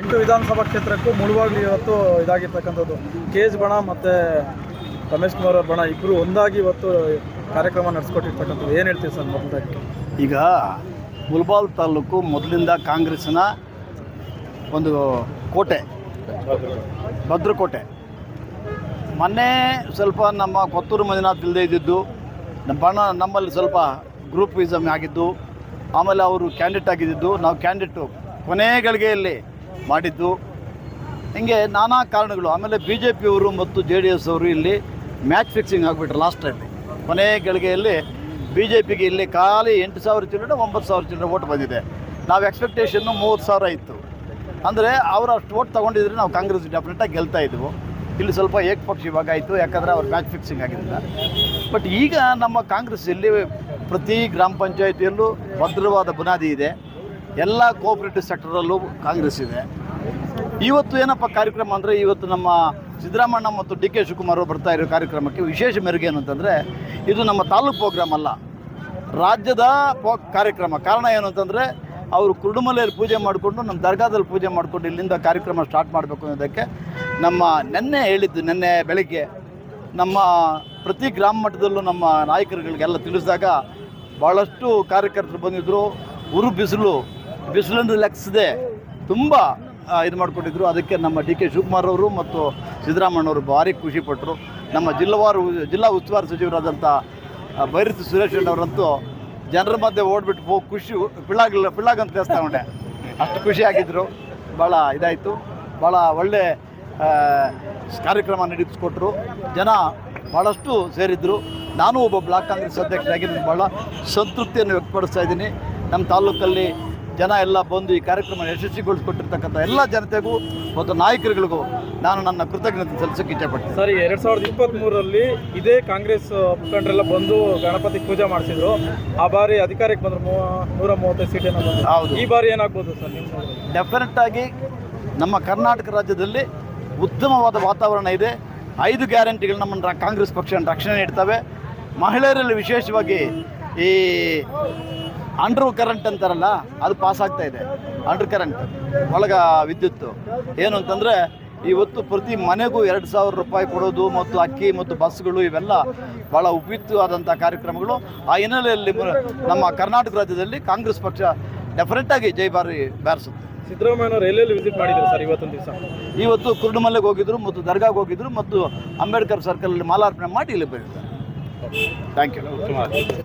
ಎಂಟು ವಿಧಾನಸಭಾ ಕ್ಷೇತ್ರಕ್ಕೂ ಮುಳುವಾಗ್ಲಿ ಇವತ್ತು ಇದಾಗಿರ್ತಕ್ಕಂಥದ್ದು. ಕೆ ಎಸ್ ಬಣ ಮತ್ತು ರಮೇಶ್ ಕುಮಾರ್ ಬಣ ಇಬ್ಬರು ಒಂದಾಗಿ ಇವತ್ತು ಕಾರ್ಯಕ್ರಮ ನಡೆಸ್ಕೊಟ್ಟಿರ್ತಕ್ಕಂಥದ್ದು. ಏನು ಹೇಳ್ತೀವಿ ಸರ್ ಮೊದಲಾಗಿ ಈಗ ಮುಲ್ಬಾಲ್ ತಾಲೂಕು ಮೊದಲಿಂದ ಕಾಂಗ್ರೆಸ್ಸಿನ ಒಂದು ಕೋಟೆ. ಭದ್ರಕೋಟೆ. ಮೊನ್ನೆ ಸ್ವಲ್ಪ ನಮ್ಮ ಕೊತ್ತೂರು ಮಂಜುನಾಥ್ ಇಲ್ಲದೆ ಇದ್ದಿದ್ದು, ನಮ್ಮ ಬಣ ನಮ್ಮಲ್ಲಿ ಸ್ವಲ್ಪ ಗ್ರೂಪ್ ವಿಸಮ್ ಆಗಿದ್ದು, ಆಮೇಲೆ ಅವರು ಕ್ಯಾಂಡಿಡೇಟ್ ಆಗಿದ್ದಿದ್ದು ನಾವು ಕ್ಯಾಂಡಿಡೇಟು ಕೊನೆ ಗಳಿಗೆಯಲ್ಲಿ ಮಾಡಿದ್ದು. ಹಿಂಗೆ ನಾನಾ ಕಾರಣಗಳು, ಆಮೇಲೆ ಬಿ ಜೆ ಪಿಯವರು ಮತ್ತು ಜೆ ಡಿ ಎಸ್ ಅವರು ಇಲ್ಲಿ ಮ್ಯಾಚ್ ಫಿಕ್ಸಿಂಗ್ ಆಗಿಬಿಟ್ರು ಲಾಸ್ಟ್ ಟೈಮಲ್ಲಿ ಕೊನೆ ಗಳಿಗೆಯಲ್ಲಿ ಬಿ ಜೆ ಪಿಗೆ ಇಲ್ಲಿ ಖಾಲಿ ಎಂಟು ಸಾವಿರ ಚಿಲ್ಲರೆ, ಒಂಬತ್ತು ಸಾವಿರ ಚಿಲ್ಲರೆ ಓಟ್ ಬಂದಿದೆ. ನಾವು ಎಕ್ಸ್ಪೆಕ್ಟೇಷನ್ನು ಮೂವತ್ತು ಸಾವಿರ ಇತ್ತು. ಅಂದರೆ ಅವರು ಅಷ್ಟು ಓಟ್ ತೊಗೊಂಡಿದ್ರೆ ನಾವು ಕಾಂಗ್ರೆಸ್ ಡೆಫಿನೆಟಾಗಿ ಗೆಲ್ತಾ ಇದ್ವು. ಇಲ್ಲಿ ಸ್ವಲ್ಪ ಏಕಪಕ್ಷೀಯವಾಗಿ ಆಯಿತು, ಯಾಕಂದರೆ ಅವ್ರು ಮ್ಯಾಚ್ ಫಿಕ್ಸಿಂಗ್ ಆಗಿದ್ದಿಲ್ಲ. ಬಟ್ ಈಗ ನಮ್ಮ ಕಾಂಗ್ರೆಸ್ ಇಲ್ಲಿ ಪ್ರತಿ ಗ್ರಾಮ ಪಂಚಾಯತಿಯಲ್ಲೂ ಭದ್ರವಾದ ಬುನಾದಿ ಇದೆ. ಎಲ್ಲ ಕೋಆಪರೇಟಿವ್ ಸೆಕ್ಟರಲ್ಲೂ ಕಾಂಗ್ರೆಸ್ ಇದೆ. ಇವತ್ತು ಏನಪ್ಪ ಕಾರ್ಯಕ್ರಮ ಅಂದರೆ ಇವತ್ತು ನಮ್ಮ ಸಿದ್ದರಾಮಣ್ಣ ಮತ್ತು ಡಿ ಕೆ ಶಿವಕುಮಾರ್ ಅವರು ಬರ್ತಾ ಇರೋ ಕಾರ್ಯಕ್ರಮಕ್ಕೆ ವಿಶೇಷ ಮೆರುಗೆ ಏನು ಅಂತಂದರೆ ಇದು ನಮ್ಮ ತಾಲೂಕು ಪ್ರೋಗ್ರಾಮ್ ಅಲ್ಲ. ರಾಜ್ಯದ ಪೋ ಕಾರ್ಯಕ್ರಮ. ಕಾರಣ ಏನು ಅಂತಂದರೆ ಅವರು ಕುರುಡುಮಲೆಯಲ್ಲಿ ಪೂಜೆ ಮಾಡಿಕೊಂಡು ನಮ್ಮ ದರ್ಗಾದಲ್ಲಿ ಪೂಜೆ ಮಾಡಿಕೊಂಡು ಇಲ್ಲಿಂದ ಕಾರ್ಯಕ್ರಮ ಸ್ಟಾರ್ಟ್ ಮಾಡಬೇಕು ಅನ್ನೋದಕ್ಕೆ ನಮ್ಮ ನೆನ್ನೆ ಹೇಳಿದ್ದು, ನೆನ್ನೆ ಬೆಳಗ್ಗೆ ನಮ್ಮ ಪ್ರತಿ ಗ್ರಾಮ ಮಟ್ಟದಲ್ಲೂ ನಮ್ಮ ನಾಯಕರುಗಳಿಗೆಲ್ಲ ತಿಳಿಸಿದಾಗ ಭಾಳಷ್ಟು ಕಾರ್ಯಕರ್ತರು ಬಂದಿದ್ದರು ಉರು ಬಿಸಿಲು ಬಿಸಿಲನ್ನು ಲೆಕ್ಕಿಸದೆ ತುಂಬ ಇದು ಮಾಡ್ಕೊಂಡಿದ್ರು. ಅದಕ್ಕೆ ನಮ್ಮ ಡಿ ಕೆ ಶಿವಕುಮಾರ್ ಅವರು ಮತ್ತು ಸಿದ್ದರಾಮಣ್ಣವರು ಭಾರಿ ಖುಷಿಪಟ್ಟರು ನಮ್ಮ ಜಿಲ್ಲವಾರು ಜಿಲ್ಲಾ ಉಸ್ತುವಾರಿ ಸಚಿವರಾದಂಥ ಭೈರತಿ ಸುರೇಶ್ ಅವರಂತೂ ಜನರ ಮಧ್ಯೆ ಓಡ್ಬಿಟ್ಟು ಹೋಗಿ ಖುಷಿ ಪಿಳ್ಳಾಗಿಲ್ಲ ಪಿಳ್ಳಾಗ್ ಅಂತ ತಗೊಂಡೆ ಅಷ್ಟು ಖುಷಿಯಾಗಿದ್ದರು ಭಾಳ ಇದಾಯಿತು. ಭಾಳ ಒಳ್ಳೆ ಕಾರ್ಯಕ್ರಮ ನಡೆಸ್ಕೊಟ್ರು. ಜನ ಭಾಳಷ್ಟು ಸೇರಿದ್ರು. ನಾನು ಒಬ್ಬ ಬ್ಲಾಕ್ ಕಾಂಗ್ರೆಸ್ ಅಧ್ಯಕ್ಷರಾಗಿ ನಾನು ಭಾಳ ಸಂತೃಪ್ತಿಯನ್ನು ವ್ಯಕ್ತಪಡಿಸ್ತಾ ಇದ್ದೀನಿ. ನಮ್ಮ ತಾಲೂಕಲ್ಲಿ ಜನ ಎಲ್ಲ ಬಂದು ಈ ಕಾರ್ಯಕ್ರಮ ಯಶಸ್ವಿಗೊಳಿಸಿಕೊಟ್ಟಿರ್ತಕ್ಕಂಥ ಎಲ್ಲ ಜನತೆಗೂ ಮತ್ತು ನಾಯಕರುಗಳಿಗೂ ನಾನು ನನ್ನ ಕೃತಜ್ಞತೆ ಸಲ್ಲಿಸೋಕೆ ಇಷ್ಟಪಡ್ತೀನಿ ಸರ್ ಎರಡು ಸಾವಿರದ ಇಪ್ಪತ್ತ್ಮೂರರಲ್ಲಿ ಇದೇ ಕಾಂಗ್ರೆಸ್ ಮುಖಂಡರೆಲ್ಲ ಬಂದು ಗಣಪತಿ ಪೂಜೆ ಮಾಡಿಸಿದ್ರು. ಆ ಬಾರಿ ಅಧಿಕಾರಕ್ಕೆ ಬಂದರು ಮೂವ- ನೂರ ಮೂವತ್ತೈದು ಸೀಟೇನೋ ಹೌದು. ಈ ಬಾರಿ ಏನಾಗ್ಬೋದು ಸರ್ ನಿಮ್ಮ ಡೆಫಿನೆಟ್ ಆಗಿ ನಮ್ಮ ಕರ್ನಾಟಕ ರಾಜ್ಯದಲ್ಲಿ ಉತ್ತಮವಾದ ವಾತಾವರಣ ಇದೆ. ಐದು ಗ್ಯಾರಂಟಿಗಳು ನಮ್ಮ ಕಾಂಗ್ರೆಸ್ ಪಕ್ಷ ರಕ್ಷಣೆ ನೀಡ್ತವೆ. ಮಹಿಳೆಯರಲ್ಲಿ ವಿಶೇಷವಾಗಿ ಈ ಅಂಡರ್ ಕರೆಂಟ್ ಅಂತಾರಲ್ಲ ಅದು ಪಾಸ್ ಆಗ್ತಾ ಇದೆ. ಅಂಡರ್ ಕರೆಂಟ್ ಒಳಗ ವಿದ್ಯುತ್ತು ಏನು ಅಂತಂದರೆ ಇವತ್ತು ಪ್ರತಿ ಮನೆಗೂ ಎರಡು ಸಾವಿರ ರೂಪಾಯಿ ಕೊಡೋದು ಮತ್ತು ಅಕ್ಕಿ ಮತ್ತು ಬಸ್ಗಳು ಇವೆಲ್ಲ ಭಾಳ ಉಪಯುಕ್ತವಾದಂಥ ಕಾರ್ಯಕ್ರಮಗಳು. ಆ ಹಿನ್ನೆಲೆಯಲ್ಲಿ ನಮ್ಮ ಕರ್ನಾಟಕ ರಾಜ್ಯದಲ್ಲಿ ಕಾಂಗ್ರೆಸ್ ಪಕ್ಷ ಡೆಫರೆಂಟ್ ಆಗಿ ಬಾರಿಸುತ್ತೆ. ಸಿದ್ದರಾಮಯ್ಯನವರು ಎಲ್ಲೆಲ್ಲಿ ವಿಸಿಟ್ ಮಾಡಿದ್ರು ಸರ್ ಇವತ್ತೊಂದು ದಿವಸ? ಇವತ್ತು ಕುರುಡುಮಲೆಗೆ ಹೋಗಿದ್ರು ಮತ್ತು ದರ್ಗಾಗೆ ಹೋಗಿದ್ರು ಮತ್ತು ಅಂಬೇಡ್ಕರ್ ಸರ್ಕಲಲ್ಲಿ ಮಾಲಾರ್ಪಣೆ ಮಾಡಿ ಇಲ್ಲಿ ಬಂದಿದ್ದಾರೆ ಥ್ಯಾಂಕ್ ಯು